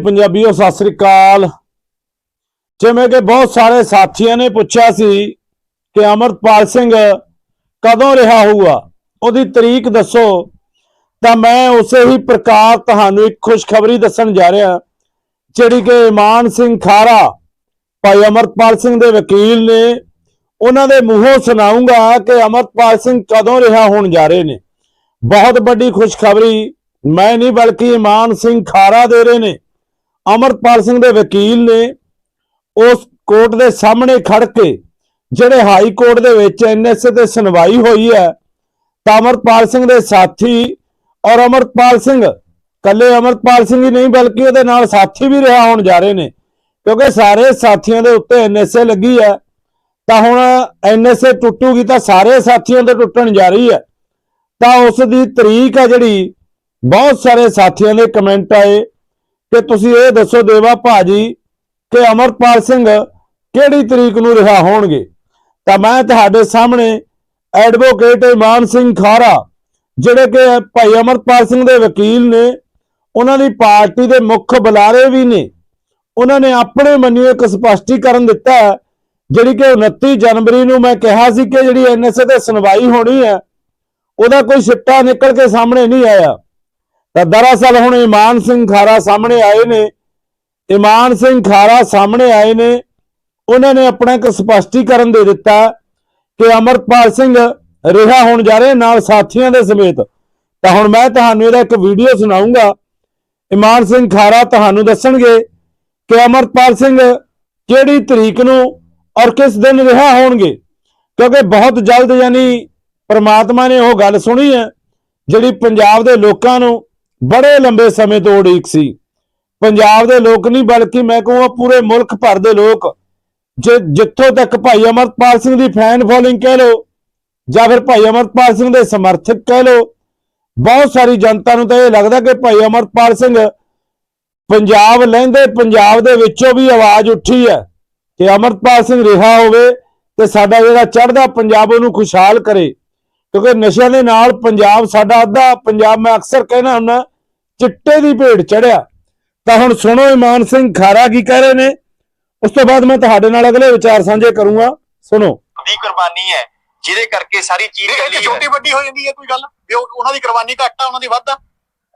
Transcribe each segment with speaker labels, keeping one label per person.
Speaker 1: ਪੰਜਾਬੀਓ, ਸਤਿ ਸ੍ਰੀ ਅਕਾਲ। ਜਿਵੇਂ ਕਿ ਬਹੁਤ ਸਾਰੇ ਸਾਥੀਆਂ ਨੇ ਪੁੱਛਿਆ ਸੀ ਕਿ ਅਮਰਪਾਲ ਸਿੰਘ ਕਦੋਂ ਰਿਹਾ ਹੋਊਗਾ? ਉਹਦੀ ਤਰੀਕ ਦੱਸੋ। ਤਾਂ ਮੈਂ ਉਸੇ ਹੀ ਪ੍ਰਕਾਰ ਤੁਹਾਨੂੰ ਇੱਕ ਖੁਸ਼ਖਬਰੀ ਦੱਸਣ ਜਾ ਰਿਹਾ, ਜਿਹੜੀ ਕਿ ਇਮਾਨ ਸਿੰਘ ਖਾਰਾ, ਭਾਈ ਅਮਰਪਾਲ ਸਿੰਘ ਦੇ ਵਕੀਲ ਨੇ, ਉਹਨਾਂ ਦੇ ਮੂੰਹੋਂ ਸੁਣਾਉਂਗਾ ਕਿ ਅਮਰਪਾਲ ਸਿੰਘ ਕਦੋਂ ਰਿਹਾ ਹੋਣ ਜਾ ਰਹੇ ਨੇ। ਬਹੁਤ ਵੱਡੀ ਖੁਸ਼ਖਬਰੀ, ਮੈਂ ਨਹੀਂ ਬਲਕਿ ਇਮਾਨ ਸਿੰਘ ਖਾਰਾ ਦੇ ਰਹੇ ਨੇ। ਅਮਰਪਾਲ ਸਿੰਘ ਦੇ ਵਕੀਲ ਨੇ ਉਸ ਕੋਰਟ ਦੇ ਸਾਹਮਣੇ ਖੜ ਕੇ ਜਿਹੜੇ ਹਾਈ ਕੋਰਟ ਦੇ ਵਿੱਚ ਐਨਐਸਏ ਤੇ ਸੁਣਵਾਈ ਹੋਈ ਹੈ, ਤਾਂ ਅਮਰਪਾਲ ਸਿੰਘ ਦੇ ਸਾਥੀ ਔਰ ਅਮਰਪਾਲ ਸਿੰਘ ਕੱਲੇ ਅਮਰਪਾਲ ਸਿੰਘ ਹੀ ਨਹੀਂ ਬਲਕਿ ਉਹਦੇ ਨਾਲ ਸਾਥੀ ਵੀ ਰਿਹਾ ਹੋਣ ਜਾ ਰਹੇ ਨੇ, ਕਿਉਂਕਿ ਸਾਰੇ ਸਾਥੀਆਂ ਦੇ ਉੱਤੇ ਐਨਐਸਏ ਲੱਗੀ ਹੈ, ਤਾਂ ਹੁਣ ਐਨਐਸਏ ਟੁੱਟੂਗੀ ਤਾਂ ਸਾਰੇ ਸਾਥੀਆਂ ਦੇ ਟੁੱਟਣ ਜਾ ਰਹੀ ਹੈ, ਤਾਂ ਉਸ ਦੀ ਤਰੀਕ ਹੈ ਜਿਹੜੀ, ਬਹੁਤ ਸਾਰੇ ਸਾਥੀਆਂ ਦੇ ਕਮੈਂਟ ਆਏ ਕਿ ਤੁਸੀਂ ਇਹ ਦੱਸੋ ਦੇਵਾ ਭਾਜੀ ਕਿ ਅਮਰਪਾਲ ਸਿੰਘ ਕਿਹੜੀ ਤਰੀਕ ਨੂੰ ਰਿਹਾ ਹੋਣਗੇ? ਤਾਂ ਮੈਂ ਤੁਹਾਡੇ ਸਾਹਮਣੇ ਐਡਵੋਕੇਟ ਇਮਾਨ ਸਿੰਘ ਖਾਰਾ, ਜਿਹੜੇ ਕਿ ਭਾਈ ਅਮਰਪਾਲ ਸਿੰਘ ਦੇ ਵਕੀਲ ਨੇ, ਉਹਨਾਂ ਦੀ ਪਾਰਟੀ ਦੇ ਮੁੱਖ ਬੁਲਾਰੇ ਵੀ ਨੇ, ਉਹਨਾਂ ਨੇ ਆਪਣੇ ਮੰਨਿਓ ਇੱਕ ਸਪਸ਼ਟੀਕਰਨ ਦਿੱਤਾ ਹੈ, ਜਿਹੜੀ ਕਿ 29 ਜਨਵਰੀ ਨੂੰ ਮੈਂ ਕਿਹਾ ਸੀ ਕਿ ਜਿਹੜੀ ਐਨਐਸਏ ਤੇ ਸੁਣਵਾਈ ਹੋਣੀ ਹੈ, ਉਹਦਾ ਕੋਈ ਸਿੱਟਾ ਨਿਕਲ ਕੇ ਸਾਹਮਣੇ ਨਹੀਂ ਆਇਆ। ਤਾਂ ਦਰਅਸਲ ਹੁਣ ਇਮਾਨ ਸਿੰਘ ਖਾਰਾ ਸਾਹਮਣੇ ਆਏ ਨੇ। ਇਮਾਨ ਸਿੰਘ ਖਾਰਾ ਸਾਹਮਣੇ ਆਏ ਨੇ। ਉਹਨਾਂ ਨੇ ਆਪਣਾ ਇੱਕ ਸਪਸ਼ਟੀਕਰਨ ਦੇ ਦਿੱਤਾ ਕਿ ਅਮਰਪਾਲ ਸਿੰਘ ਰਿਹਾ ਹੋਣ ਜਾ ਰਹੇ ਨਾਲ ਸਾਥੀਆਂ ਦੇ ਸਮੇਤ। ਤਾਂ ਹੁਣ ਮੈਂ ਤੁਹਾਨੂੰ ਇਹਦਾ ਇੱਕ ਵੀਡੀਓ ਸੁਣਾਉਂਗਾ ਇਮਾਨ ਸਿੰਘ ਖਾਰਾ ਤੁਹਾਨੂੰ ਦੱਸਣਗੇ ਕਿ ਅਮਰਪਾਲ ਸਿੰਘ ਕਿਹੜੀ ਤਰੀਕ ਨੂੰ ਔਰ ਕਿਸ ਦਿਨ ਰਿਹਾ ਹੋਣਗੇ। ਕਿਉਂਕਿ ਬਹੁਤ ਜਲਦ ਯਾਨੀ ਪ੍ਰਮਾਤਮਾ ਨੇ ਉਹ ਗੱਲ ਸੁਣੀ ਹੈ, ਜਿਹੜੀ ਪੰਜਾਬ ਦੇ ਲੋਕਾਂ ਨੂੰ ਬੜੇ ਲੰਬੇ ਸਮੇਂ ਤੋਂ ਉਡੀਕ ਸੀ। ਪੰਜਾਬ ਦੇ ਲੋਕ ਨਹੀਂ, ਬਲਕਿ ਮੈਂ ਕਹੂੰਗਾ ਪੂਰੇ ਮੁਲਕ ਭਰ ਦੇ ਲੋਕ, ਜੇ ਜਿੱਥੋਂ ਤੱਕ ਭਾਈ ਅਮਰਪਾਲ ਸਿੰਘ ਦੀ ਫੈਨ ਫੋਲੋਇੰਗ ਕਹਿ ਲੋ ਜਾਂ ਫਿਰ ਭਾਈ ਅਮਰਪਾਲ ਸਿੰਘ ਦੇ ਸਮਰਥਕ ਕਹਿ ਲੋ ਬਹੁਤ ਸਾਰੀ ਜਨਤਾ ਨੂੰ ਤਾਂ ਇਹ ਲੱਗਦਾ ਕਿ ਭਾਈ ਅਮਰਪਾਲ ਸਿੰਘ ਪੰਜਾਬ ਲਹਿੰਦੇ ਪੰਜਾਬ ਦੇ ਵਿੱਚੋਂ ਵੀ ਆਵਾਜ਼ ਉੱਠੀ ਹੈ ਕਿ ਅਮਰਪਾਲ ਸਿੰਘ ਰਿਹਾ ਹੋਵੇ ਤੇ ਸਾਡਾ ਜਿਹੜਾ ਚੜ੍ਹਦਾ ਪੰਜਾਬ ਉਹਨੂੰ ਖੁਸ਼ਹਾਲ ਕਰੇ। ਕਿਉਂਕਿ ਨਸ਼ਿਆਂ ਦੇ ਨਾਲ ਪੰਜਾਬ ਸਾਡਾ ਅੱਧਾ, ਪੰਜਾਬ ਮੈਂ ਅਕਸਰ ਕਹਿਣਾ ਹੁੰਦਾ ਚਿੱਟੇ ਦੀ ਭੇਡ ਚੜਿਆ। ਤਾਂ ਹੁਣ ਸੁਣੋ ਇਮਾਨ ਸਿੰਘ ਖਾਰਾ ਕੀ ਕਹਿ ਰਹੇ ਨੇ। ਉਸ ਤੋਂ ਬਾਅਦ ਮੈਂ ਤੁਹਾਡੇ ਨਾਲ ਅਗਲੇ ਵਿਚਾਰ ਸਾਂਝੇ ਕਰੂੰਗਾ। ਸੁਣੋ।
Speaker 2: ਦੀ ਕੁਰਬਾਨੀ ਹੈ ਜਿਹਦੇ ਕਰਕੇ ਸਾਰੀ ਚੀਜ਼ ਚੱਲੀ ਹੈ
Speaker 3: ਛੋਟੀ ਵੱਡੀ ਹੋ ਜਾਂਦੀ ਹੈ ਕੋਈ ਗੱਲ। ਵੀ ਉਹਨਾਂ ਦੀ ਕੁਰਬਾਨੀ ਘੱਟ ਆ ਉਹਨਾਂ ਦੀ ਵੱਧ ਆ।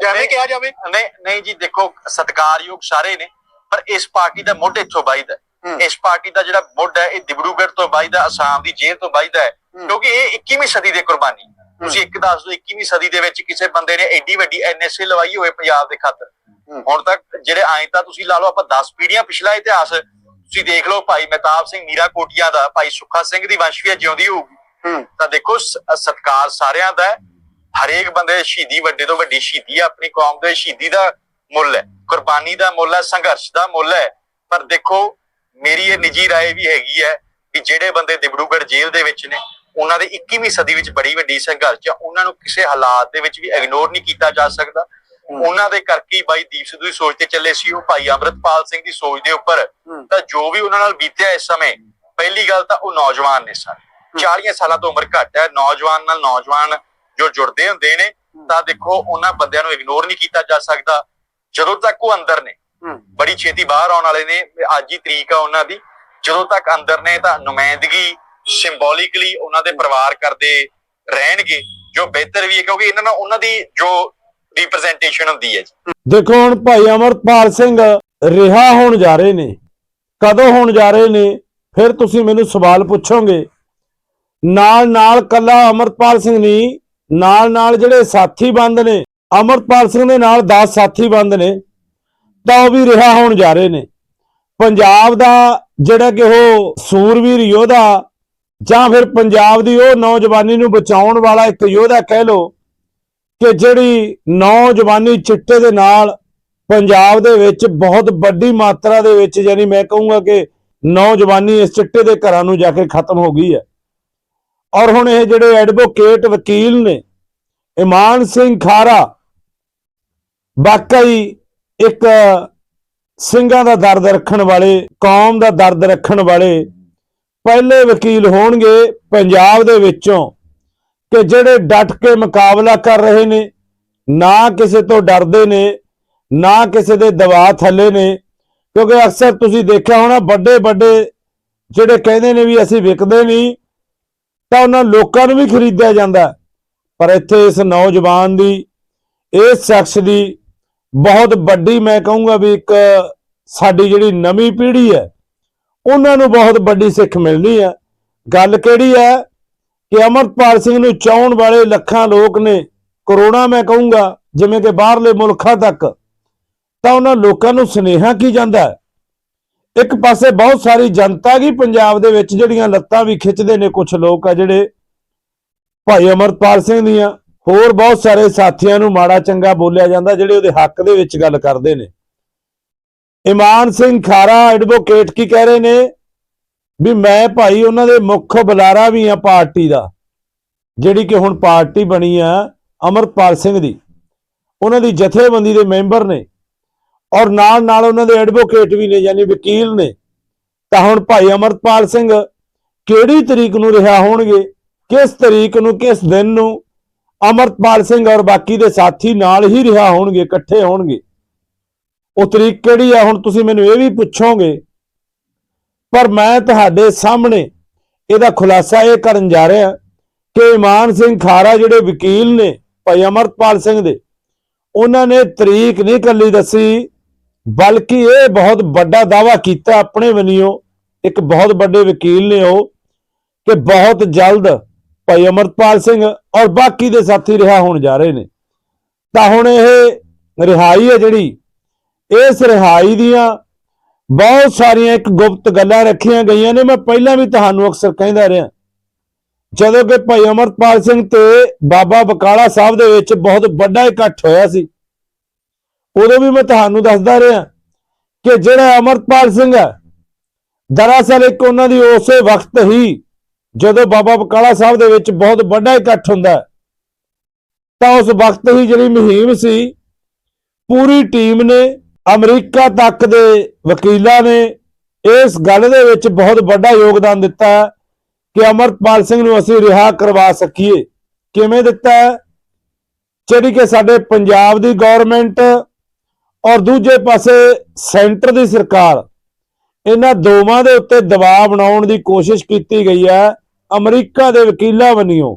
Speaker 3: ਜਿਵੇਂ
Speaker 2: ਨਹੀਂ।
Speaker 3: ਕਿਹਾ ਜਾਵੇ।
Speaker 2: ਨਹੀਂ ਨਹੀਂ ਜੀ ਦੇਖੋ ਸਤਿਕਾਰਯੋਗ ਸਾਰੇ ਨੇ ਪਰ ਇਸ ਪਾਰਟੀ ਦਾ ਮੁੱਢ ਇੱਥੋਂ। ਹੂੰ। ਇਸ ਪਾਰਟੀ ਦਾ ਜਿਹੜਾ ਮੁੱਢ ਹੈ ਇਹ ਦਿਬੜੂਗੜ੍ਹ ਤੋਂ ਵੱਜਦਾ ਅਸਾਮ ਦੀ ਜੇਲ੍ਹ ਤੋਂ ਹੂੰ। ਕਿਉਂਕਿ ਇਹ 21ਵੀਂ ਸਦੀ ਦੀ ਕੁਰਬਾਨੀ ਤੁਸੀਂ ਇੱਕ ਦੱਸ ਦਿਓ 21ਵੀਂ ਸਦੀ ਦੇ ਵਿੱਚ ਕਿਸੇ ਬੰਦੇ ਨੇ ਐਡੀ ਵੱਡੀ ਐਨਐਸਏ ਲਵਾਈ ਹੋਵੇ ਪੰਜਾਬ ਦੇ ਖਾਤਰ
Speaker 3: ਹੂੰ।
Speaker 2: ਹੁਣ ਤੱਕ ਜਿਹੜੇ ਆਏ ਤਾਂ ਤੁਸੀਂ ਲਾ ਲਓ ਆਪਾਂ 10 ਪੀੜ੍ਹੀਆਂ ਪਿਛਲਾ ਇਤਿਹਾਸ ਤੁਸੀਂ ਦੇਖ ਲਓ ਭਾਈ ਮਹਿਤਾਬ ਸਿੰਘ ਮੀਰਾ ਕੋਟੀਆਂ ਦਾ ਭਾਈ ਸੁੱਖਾ ਸਿੰਘ ਦੀ ਵੰਸ਼ਵੀਆ ਜਿਉਂਦੀ ਹੋਊਗੀ
Speaker 3: ਹੂੰ
Speaker 2: ਤਾਂ ਦੇਖੋ ਸ- ਸਤਿਕਾਰ ਸਾਰਿਆਂ ਦਾ ਹੈ ਹਰੇਕ ਬੰਦੇ ਦੀ ਸ਼ਹੀਦੀ ਵੱਡੇ ਤੋਂ ਵੱਡੀ ਸ਼ਹੀਦੀ ਹੈ ਆਪਣੀ ਕੌਮ ਦੇ ਸ਼ਹੀਦੀ ਦਾ ਮੁੱਲ ਹੈ ਕੁਰਬਾਨੀ ਦਾ ਮੁੱਲ ਹੈ ਸੰਘਰਸ਼ ਦਾ ਮੁੱਲ ਹੈ ਪਰ ਦੇਖੋ ਮੇਰੀ ਇਹ ਨਿੱਜੀ رائے ਵੀ ਹੈਗੀ ਹੈ ਕਿ ਜਿਹੜੇ ਬੰਦੇ ਦਿਬੜੂਗੜ੍ਹ ਜੇਲ੍ਹ ਦੇ ਵਿੱਚ ਨੇ ਉਹਨਾਂ ਦੇ 21ਵੀਂ ਸਦੀ ਵਿੱਚ ਬੜੀ ਵੱਡੀ ਸੰਘਰਸ਼ ਹੈ ਉਹਨਾਂ ਨੂੰ ਕਿਸੇ ਹਾਲਾਤ ਦੇ ਵਿੱਚ ਵੀ ਇਗਨੋਰ ਨਹੀਂ ਕੀਤਾ ਜਾ ਸਕਦਾ। ਉਹਨਾਂ ਦੇ ਕਰਕੇ ਹੀ ਬਾਈ ਦੀਪ ਸਿੱਧੂ ਦੀ ਸੋਚ ਤੇ ਚੱਲੇ ਸੀ ਉਹ ਭਾਈ ਅਮਰਤਪਾਲ ਸਿੰਘ ਦੀ ਸੋਚ ਦੇ ਉੱਪਰ। ਤਾਂ ਜੋ ਵੀ ਉਹਨਾਂ ਨਾਲ ਬੀਤਿਆ ਇਸ ਸਮੇਂ ਪਹਿਲੀ ਗੱਲ ਤਾਂ ਉਹ ਨੌਜਵਾਨ ਨੇ ਸਨ। 40 ਸਾਲਾਂ ਤੋਂ ਉਮਰ ਘੱਟ ਹੈ ਨੌਜਵਾਨ ਨਾਲ ਨੌਜਵਾਨ ਜੋ ਜੁੜਦੇ ਹੁੰਦੇ ਨੇ ਤਾਂ ਦੇਖੋ ਉਹਨਾਂ ਬੰਦਿਆਂ ਨੂੰ ਇਗਨੋਰ ਨਹੀਂ ਕੀਤਾ ਜਾ ਸਕਦਾ। ਜਦੋਂ ਤੱਕ ਉਹ ਅੰਦਰ ਨੇ ਬੜੀ ਛੇਤੀ ਬਾਹਰ ਆਉਣ ਵਾਲੇ ਨੇ ਅੱਜ ਹੀ ਤਰੀਕ ਆ ਉਹਨਾਂ ਦੀ। ਜਦੋਂ ਤੱਕ ਅੰਦਰ ਨੇ ਤਾਂ ਨੁਮਾਇੰਦਗੀ ਸਿੰਬੋਲਿਕਲੀ ਉਹਨਾਂ ਦੇ ਪਰਿਵਾਰ ਕਰਦੇ ਰਹਿਣਗੇ, ਜੋ ਬਿਹਤਰ ਵੀ ਹੈ, ਕਿਉਂਕਿ ਇਹਨਾਂ ਨਾਲ ਉਹਨਾਂ ਦੀ ਜੋ ਰਿਪਰੈਜ਼ੈਂਟੇਸ਼ਨ ਹੁੰਦੀ ਹੈ ਜੀ।
Speaker 1: ਦੇਖੋ ਹੁਣ ਭਾਈ ਅਮਰਪਾਲ ਸਿੰਘ ਰਿਹਾ ਹੋਣ ਜਾ ਰਹੇ ਨੇ, ਕਦੋਂ ਹੋਣ ਜਾ ਰਹੇ ਨੇ, ਫਿਰ ਤੁਸੀਂ ਮੈਨੂੰ ਸਵਾਲ ਪੁੱਛੋਗੇ। ਨਾਲ ਨਾਲ ਕੱਲਾ ਅਮਰਪਾਲ ਸਿੰਘ ਨਹੀਂ ਨਾਲ ਨਾਲ ਜਿਹੜੇ ਸਾਥੀ ਬੰਦ ਨੇ, ਅਮਰਪਾਲ ਸਿੰਘ ਦੇ ਨਾਲ 10 ਸਾਥੀ ਬੰਦ ਨੇ, ਤਾਂ ਉਹ ਵੀ ਰਿਹਾ ਹੋਣ ਜਾ ਰਹੇ ਨੇ। ਪੰਜਾਬ ਦਾ ਜਿਹੜਾ ਕਿ ਉਹ ਸੂਰਵੀਰ ਯੋਧਾ ਜਾਂ ਫਿਰ ਪੰਜਾਬ ਦੀ ਉਹ ਨੌਜਵਾਨੀ ਨੂੰ ਬਚਾਉਣ ਵਾਲਾ ਇੱਕ ਯੋਧਾ ਕਹਿ ਲੋ ਕਿ ਜਿਹੜੀ ਨੌਜਵਾਨੀ ਚਿੱਟੇ ਦੇ ਨਾਲ ਪੰਜਾਬ ਦੇ ਵਿੱਚ ਬਹੁਤ ਵੱਡੀ ਮਾਤਰਾ ਦੇ ਵਿੱਚ ਯਾਨੀ ਮੈਂ ਕਹੂੰਗਾ ਕਿ ਨੌਜਵਾਨੀ ਇਸ ਚਿੱਟੇ ਦੇ ਘਰਾਂ ਨੂੰ ਜਾ ਕੇ ਖਤਮ ਹੋ ਗਈ ਹੈ। ਔਰ ਹੁਣ ਇਹ ਜਿਹੜੇ ਐਡਵੋਕੇਟ ਵਕੀਲ ਨੇ, ਇਮਾਨ ਸਿੰਘ ਖਾਰਾ, ਵਾਕਈ ਇੱਕ ਸਿੰਘਾਂ ਦਾ ਦਰਦ ਰੱਖਣ ਵਾਲੇ, ਕੌਮ ਦਾ ਦਰਦ ਰੱਖਣ ਵਾਲੇ ਪਹਿਲੇ ਵਕੀਲ ਹੋਣਗੇ ਪੰਜਾਬ ਦੇ ਵਿੱਚੋਂ ਕਿ ਜਿਹੜੇ ਡਟ ਕੇ ਮੁਕਾਬਲਾ ਕਰ ਰਹੇ ਨੇ, ਨਾ ਕਿਸੇ ਤੋਂ ਡਰਦੇ ਨੇ, ਨਾ ਕਿਸੇ ਦੇ ਦਬਾਅ ਥੱਲੇ ਨੇ, ਕਿਉਂਕਿ ਅਕਸਰ ਤੁਸੀਂ ਦੇਖਿਆ ਹੋਣਾ ਵੱਡੇ ਵੱਡੇ ਜਿਹੜੇ ਕਹਿੰਦੇ ਨੇ ਵੀ ਅਸੀਂ ਵਿਕਦੇ ਨਹੀਂ, ਤਾਂ ਉਹਨਾਂ ਲੋਕਾਂ ਨੂੰ ਵੀ ਖਰੀਦਿਆ ਜਾਂਦਾ ਪਰ ਇੱਥੇ ਇਸ ਨੌਜਵਾਨ ਦੀ, ਇਸ ਸ਼ਖਸ ਦੀ ਬਹੁਤ ਵੱਡੀ ਮੈਂ ਕਹੂੰਗਾ ਵੀ ਇੱਕ ਸਾਡੀ ਜਿਹੜੀ ਨਵੀਂ ਪੀੜ੍ਹੀ ਹੈ ਉਹਨਾਂ ਨੂੰ ਬਹੁਤ ਵੱਡੀ ਸਿੱਖ ਮਿਲਣੀ ਹੈ ਗੱਲ ਕਿਹੜੀ ਹੈ ਕਿ ਅਮਰਪਾਲ ਸਿੰਘ ਨੂੰ ਚਾਹਣ ਵਾਲੇ ਲੱਖਾਂ ਲੋਕ ਨੇ ਕਰੋੜਾਂ ਮੈਂ ਕਹੂੰਗਾ, ਜਿਵੇਂ ਕਿ ਬਾਹਰਲੇ ਮੁਲਕਾਂ ਤੱਕ। ਤਾਂ ਉਹਨਾਂ ਲੋਕਾਂ ਨੂੰ ਸੁਨੇਹਾ ਕੀ ਜਾਂਦਾ ਇੱਕ ਪਾਸੇ ਬਹੁਤ ਸਾਰੀ ਜਨਤਾ ਕੀ ਪੰਜਾਬ ਦੇ ਵਿੱਚ ਜਿਹੜੀਆਂ ਲੱਤਾਂ ਵੀ ਖਿੱਚਦੇ ਨੇ ਕੁਝ ਲੋਕ ਆ ਜਿਹੜੇ ਭਾਈ ਅਮਰਪਾਲ ਸਿੰਘ ਦੀਆਂ। ਹੋਰ ਬਹੁਤ ਸਾਰੇ ਸਾਥੀਆਂ ਨੂੰ ਮਾੜਾ ਚੰਗਾ ਬੋਲਿਆ ਜਾਂਦਾ ਜਿਹੜੇ ਉਹਦੇ ਹੱਕ ਦੇ ਵਿੱਚ ਗੱਲ ਕਰਦੇ ਨੇ। ਇਮਾਨ ਸਿੰਘ ਖਾਰਾ ਐਡਵੋਕੇਟ ਕੀ ਕਹਿ ਰਹੇ ਨੇ? ਵੀ ਮੈਂ ਭਾਈ ਉਹਨਾਂ ਦੇ ਮੁੱਖ ਬੁਲਾਰਾ ਵੀ ਆ ਪਾਰਟੀ ਦਾ, ਜਿਹੜੀ ਕਿ ਹੁਣ ਪਾਰਟੀ ਬਣੀ ਆ ਅਮਰਪਾਲ ਸਿੰਘ ਦੀ। ਉਹਨਾਂ ਦੀ ਜਥੇਬੰਦੀ ਦੇ ਮੈਂਬਰ ਨੇ ਔਰ ਨਾਲ ਨਾਲ ਉਹਨਾਂ ਦੇ ਐਡਵੋਕੇਟ ਵੀ ਨੇ, ਯਾਨੀ ਵਕੀਲ ਨੇ। ਤਾਂ ਹੁਣ ਭਾਈ ਅਮਰਪਾਲ ਸਿੰਘ ਕਿਹੜੀ ਤਰੀਕ ਨੂੰ ਰਿਹਾ ਹੋਣਗੇ? ਕਿਸ ਤਰੀਕ ਨੂੰ, ਕਿਸ ਦਿਨ ਨੂੰ? ਅਮਰਪਾਲ ਸਿੰਘ ਔਰ ਬਾਕੀ ਦੇ ਸਾਥੀ ਨਾਲ ਹੀ ਰਿਹਾ ਹੋਣਗੇ, ਇਕੱਠੇ ਹੋਣਗੇ। ਉਹ ਤਰੀਕ ਕਿਹੜੀ ਆ, ਹੁਣ ਤੁਸੀਂ ਮੈਨੂੰ ਇਹ ਵੀ ਪੁੱਛੋਗੇ। ਪਰ ਮੈਂ ਤੁਹਾਡੇ ਸਾਹਮਣੇ ਇਹਦਾ ਖੁਲਾਸਾ ਇਹ ਕਰਨ ਜਾ ਰਿਹਾ ਕਿ ਇਮਾਨ ਸਿੰਘ ਖਾਰਾ ਜਿਹੜੇ ਵਕੀਲ ਨੇ, ਭਾਈ ਅਮਰਪਾਲ ਸਿੰਘ ਦੇ, ਉਹਨਾਂ ਨੇ ਤਰੀਕ ਨਹੀਂ ਕੱਲੀ ਦੱਸੀ, ਬਲਕਿ ਇਹ ਬਹੁਤ ਵੱਡਾ ਦਾਵਾ ਕੀਤਾ ਆਪਣੇ ਵਨੀਓ ਇੱਕ ਬਹੁਤ ਵੱਡੇ ਵਕੀਲ ਨੇ ਉਹ, ਕਿ ਬਹੁਤ ਜਲਦ ਭਾਈ ਅਮਰਪਾਲ ਸਿੰਘ ਔਰ ਬਾਕੀ ਦੇ ਸਾਥੀ ਰਿਹਾ ਹੋਣ ਜਾ ਰਹੇ ਨੇ। ਤਾਂ ਹੁਣ ਇਹ ਰਿਹਾਈ ਹੈ ਜਿਹੜੀ ਇਸ ਰਿਹਾਈ ਦੀਆਂ ਬਹੁਤ ਸਾਰੀਆਂ ਇੱਕ ਗੁਪਤ ਗੱਲਾਂ ਰੱਖੀਆਂ ਗਈਆਂ ਨੇ। ਮੈਂ ਪਹਿਲਾਂ ਵੀ ਤੁਹਾਨੂੰ ਅਕਸਰ ਕਹਿੰਦਾ ਰਿਹਾ ਜਦੋਂ ਕਿ ਭਾਈ ਅਮਰਪਾਲ ਸਿੰਘ ਤੇ ਬਾਬਾ ਬਕਾਲਾ ਸਾਹਿਬ ਦੇ ਵਿੱਚ ਬਹੁਤ ਵੱਡਾ ਇਕੱਠ ਹੋਇਆ ਸੀ। ਉਦੋਂ ਵੀ ਮੈਂ ਤੁਹਾਨੂੰ ਦੱਸਦਾ ਰਿਹਾ ਕਿ ਜਿਹੜਾ ਅਮਰਪਾਲ ਸਿੰਘ ਹੈ ਦਰਅਸਲ ਇੱਕ ਉਹਨਾਂ ਦੀ ਉਸੇ ਵਕਤ ਹੀ ਜਦੋਂ ਬਾਬਾ ਬਕਾਲਾ ਸਾਹਿਬ ਦੇ ਵਿੱਚ ਬਹੁਤ ਵੱਡਾ ਇਕੱਠ ਹੁੰਦਾ ਹੈ, ਤਾਂ ਉਸ ਵਕਤ ਹੀ ਜਿਹੜੀ ਮੁਹਿੰਮ ਸੀ ਪੂਰੀ ਟੀਮ ਨੇ ਅਮਰੀਕਾ ਤੱਕ ਦੇ ਵਕੀਲਾਂ ਨੇ ਇਸ ਗੱਲ ਦੇ ਵਿੱਚ ਬਹੁਤ ਵੱਡਾ ਯੋਗਦਾਨ ਦਿੱਤਾ ਕਿ ਅਮਰਪਾਲ ਸਿੰਘ ਨੂੰ ਅਸੀਂ ਰਿਹਾ ਕਰਵਾ ਸਕੀਏ। ਕਿਵੇਂ ਦਿੱਤਾ ਹੈ? ਜਿਹੜੀ ਕਿ ਸਾਡੇ ਪੰਜਾਬ ਦੀ ਗਵਰਨਮੈਂਟ ਔਰ ਦੂਜੇ ਪਾਸੇ ਸੈਂਟਰ ਦੀ ਸਰਕਾਰ, ਇਹਨਾਂ ਦੋਵਾਂ ਦੇ ਉੱਤੇ ਦਬਾਅ ਬਣਾਉਣ ਦੀ ਕੋਸ਼ਿਸ਼ ਕੀਤੀ ਗਈ ਹੈ ਅਮਰੀਕਾ ਦੇ ਵਕੀਲਾਂ ਵੱਲੋਂ।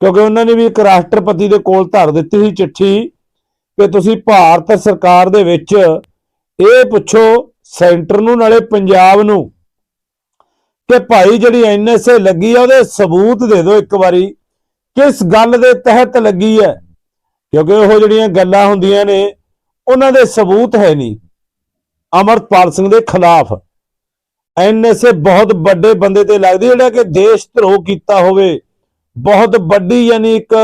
Speaker 1: ਕਿਉਂਕਿ ਉਹਨਾਂ ਨੇ ਵੀ ਇੱਕ ਰਾਸ਼ਟਰਪਤੀ ਦੇ ਕੋਲ ਧਰ ਦਿੱਤੀ ਸੀ ਚਿੱਠੀ ਕਿ ਤੁਸੀਂ ਭਾਰਤ ਸਰਕਾਰ ਦੇ ਵਿੱਚ ਇਹ ਪੁੱਛੋ, ਸੈਂਟਰ ਨੂੰ ਨਾਲੇ ਪੰਜਾਬ ਨੂੰ, ਕਿ ਭਾਈ ਜਿਹੜੀ ਐਨਐਸਏ ਲੱਗੀ ਆ, ਉਹਦੇ ਸਬੂਤ ਦੇ ਦਿਓ ਇੱਕ ਵਾਰੀ, ਕਿਸ ਗੱਲ ਦੇ ਤਹਿਤ ਲੱਗੀ ਹੈ? ਕਿਉਂਕਿ ਉਹ ਜਿਹੜੀਆਂ ਗੱਲਾਂ ਹੁੰਦੀਆਂ ਨੇ, ਉਹਨਾਂ ਦੇ ਸਬੂਤ ਹੈ ਨਹੀਂ। ਅਮਰਪਾਲ ਸਿੰਘ ਦੇ ਖਿਲਾਫ। ਐਨਐਸਏ ਬਹੁਤ ਵੱਡੇ ਬੰਦੇ ਤੇ ਲੱਗਦੀ ਜਿਹੜਾ ਕਿ ਦੇਸ਼ ਧਰੋਹ ਕੀਤਾ ਹੋਵੇ। ਬਹੁਤ ਵੱਡੀ ਯਾਨੀ ਇੱਕ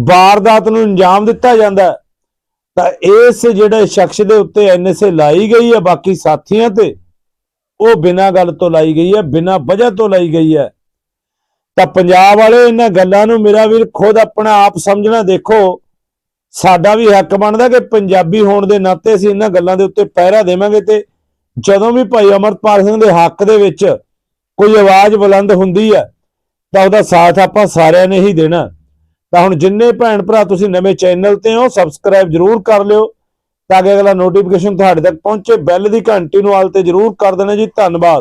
Speaker 1: ਵਾਰਦਾਤ ਨੂੰ ਅੰਜਾਮ ਦਿੱਤਾ ਜਾਂਦਾ ਤਾਂ ਇਸ ਜਿਹੜੇ ਸ਼ਖਸ ਦੇ ਉੱਤੇ ਐਨਐਸਏ ਲਾਈ ਗਈ ਹੈ, ਬਾਕੀ ਸਾਥੀਆਂ ਤੇ, ਉਹ ਬਿਨਾਂ ਗੱਲ ਤੋਂ ਲਾਈ ਗਈ ਹੈ, ਬਿਨਾਂ ਵਜ੍ਹਾ ਤੋਂ ਲਾਈ ਗਈ ਹੈ। ਤਾਂ ਪੰਜਾਬ ਵਾਲੇ ਇਹਨਾਂ ਗੱਲਾਂ ਨੂੰ ਮੇਰਾ ਵੀਰ ਖੁਦ ਆਪਣਾ ਆਪ ਸਮਝਣਾ ਦੇਖੋ, ਸਾਡਾ ਵੀ ਹੱਕ ਬਣਦਾ ਕਿ ਪੰਜਾਬੀ ਹੋਣ ਦੇ ਨਾਤੇ ਅਸੀਂ ਇਹਨਾਂ ਗੱਲਾਂ ਦੇ ਉੱਤੇ ਪਹਿਰਾ ਦੇਵਾਂਗੇ ਤੇ ਜਦੋਂ ਵੀ ਭਾਈ ਅਮਰਪਾਲ ਸਿੰਘ ਦੇ ਹੱਕ ਦੇ ਵਿੱਚ ਕੋਈ ਆਵਾਜ਼ ਬੁਲੰਦ ਹੁੰਦੀ ਹੈ, ਤਾਂ ਉਹਦਾ ਸਾਥ ਆਪਾਂ ਸਾਰਿਆਂ ਨੇ ਹੀ ਦੇਣਾ। ਤਾਂ ਹੁਣ ਜਿੰਨੇ ਭੈਣ ਭਰਾ ਤੁਸੀਂ ਨਵੇਂ ਚੈਨਲ ਤੇ ਹੋ ਸਬਸਕ੍ਰਾਈਬ ਜਰੂਰ ਕਰ ਲਿਓ ਤਾਂ ਕਿ ਅਗਲਾ ਨੋਟੀਫਿਕੇਸ਼ਨ ਤੁਹਾਡੇ ਤੱਕ ਪਹੁੰਚੇ ਬੈਲ ਦੀ ਘੰਟੀ ਨੂੰ ਆਲ ਤੇ ਜਰੂਰ ਕਰ ਦੇਣਾ ਜੀ, ਧੰਨਵਾਦ।